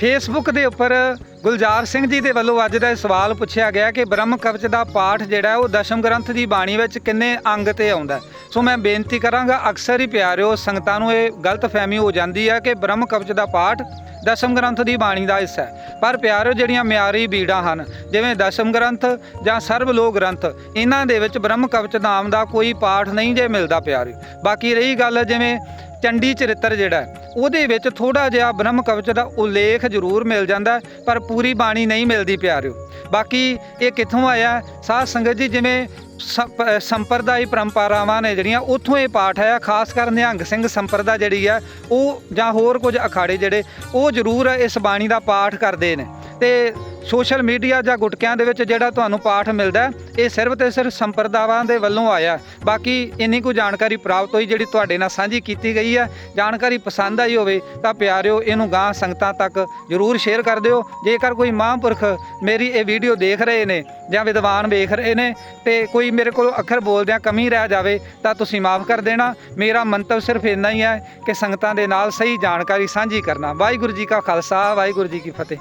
Facebook ਦੇ ਉੱਪਰ ਗੁਲਜ਼ਾਰ ਸਿੰਘ ਜੀ ਦੇ ਵੱਲੋਂ ਅੱਜ ਦਾ ਇਹ ਸਵਾਲ ਪੁੱਛਿਆ ਗਿਆ ਕਿ ਬ੍ਰਹਮ ਕਵਚ ਦਾ ਪਾਠ ਜਿਹੜਾ ਉਹ ਦਸ਼ਮ ਗ੍ਰੰਥ ਦੀ ਬਾਣੀ ਵਿੱਚ ਕਿੰਨੇ ਅੰਗ ਤੇ ਆਉਂਦਾ ਸੋ ਮੈਂ ਬੇਨਤੀ ਕਰਾਂਗਾ, ਅਕਸਰ ਹੀ ਪਿਆਰਿਓ, ਸੰਗਤਾਂ ਨੂੰ ਇਹ ਗਲਤਫਹਿਮੀ ਹੋ ਜਾਂਦੀ ਹੈ ਕਿ ਬ੍ਰਹਮ ਕਵਚ ਦਾ ਪਾਠ ਦਸ਼ਮ ਗ੍ਰੰਥ ਦੀ ਬਾਣੀ ਦਾ ਹਿੱਸਾ ਹੈ। ਪਰ ਪਿਆਰਿਓ, ਜਿਹੜੀਆਂ ਮਿਆਰੀ ਬੀੜਾਂ ਹਨ, ਜਿਵੇਂ ਦਸ਼ਮ ਗ੍ਰੰਥ ਜਾਂ ਸਰਬ ਲੋਕ ਗ੍ਰੰਥ, ਇਹਨਾਂ ਦੇ ਵਿੱਚ ਬ੍ਰਹਮ ਕਵਚ ਨਾਮ ਦਾ ਕੋਈ ਪਾਠ ਨਹੀਂ ਜੇ ਮਿਲਦਾ ਪਿਆਰਿਓ। ਬਾਕੀ ਰਹੀ ਗੱਲ ਜਿਵੇਂ ਚੰਡੀ ਚਰਿੱਤਰ ਜਿਹੜਾ ਉਹਦੇ ਵਿੱਚ ਥੋੜਾ ਜਿਹਾ ਬ੍ਰਹਮ ਕਵਚ ਦਾ ਉਲੇਖ ਜ਼ਰੂਰ ਮਿਲ ਜਾਂਦਾ ਪਰ ਪੂਰੀ ਬਾਣੀ ਨਹੀਂ ਮਿਲਦੀ ਪਿਆਰਿਓ। ਬਾਕੀ ਇਹ ਕਿੱਥੋਂ ਆਇਆ? ਸਾਧ ਸੰਗਤ ਜੀ ਜਿਵੇਂ ਸੰਪ- ਅ, ਸੰਪਰਦਾਇ ਪਰੰਪਰਾਵਾਂ ਨੇ ਜਿਹੜੀਆਂ ਉੱਥੋਂ ਇਹ ਪਾਠ ਆਇਆ ਖਾਸ ਕਰ ਨਿਹੰਗ ਸਿੰਘ ਸੰਪਰਦਾ ਜਿਹੜੀ ਆ ਉਹ ਜਾਂ ਹੋਰ ਕੁਝ ਅਖਾੜੇ ਜਿਹੜੇ ਉਹ ਜ਼ਰੂਰ ਇਸ ਬਾਣੀ ਦਾ ਪਾਠ ਕਰਦੇ ਨੇ। ਤੇ ਸੋਸ਼ਲ ਮੀਡੀਆ ਜਾਂ ਗੁਟਕਿਆਂ ਦੇ ਵਿੱਚ ਜਿਹੜਾ ਤੁਹਾਨੂੰ ਪਾਠ ਮਿਲਦਾ ਇਹ ਸਿਰਫ ਤੇ ਸਿਰਫ ਸੰਪਰਦਾਵਾਂ ਦੇ ਵੱਲੋਂ ਆਇਆ। ਬਾਕੀ ਇੰਨੀ ਕੁ ਜਾਣਕਾਰੀ ਪ੍ਰਾਪਤ ਹੋਈ ਜਿਹੜੀ ਤੁਹਾਡੇ ਨਾਲ ਸਾਂਝੀ ਕੀਤੀ ਗਈ ਹੈ ਜਾਣਕਾਰੀ ਪਸੰਦ ਹੀ ਹੋਵੇ ਤਾਂ ਪਿਆਰਿਓ, ਇਹਨੂੰ ਗਾਂ ਸੰਗਤਾਂ ਤੱਕ ਜਰੂਰ ਸ਼ੇਅਰ ਕਰ ਦਿਓ। ਜੇਕਰ ਕੋਈ ਮਹਾਂਪੁਰਖ ਮੇਰੀ ਇਹ ਵੀਡੀਓ ਦੇਖ ਰਹੇ ਨੇ ਜਾਂ ਵਿਦਵਾਨ ਵੇਖ ਰਹੇ ਨੇ ਤੇ ਕੋਈ ਮੇਰੇ ਕੋਲ ਅੱਖਰ ਬੋਲਦਿਆਂ ਕਮੀ ਰਹਿ ਜਾਵੇ, ਤਾਂ ਤੁਸੀਂ ਮਾਫ ਕਰ ਦੇਣਾ। ਮੇਰਾ ਮੰਤਵ ਸਿਰਫ ਇੰਨਾ ਹੀ ਹੈ ਕਿ ਸੰਗਤਾਂ ਦੇ ਨਾਲ ਸਹੀ ਜਾਣਕਾਰੀ ਸਾਂਝੀ ਕਰਨਾ। ਵਾਹਿਗੁਰੂ ਜੀ ਕਾ ਖਾਲਸਾ, ਵਾਹਿਗੁਰੂ ਜੀ ਕੀ ਫਤਿਹ।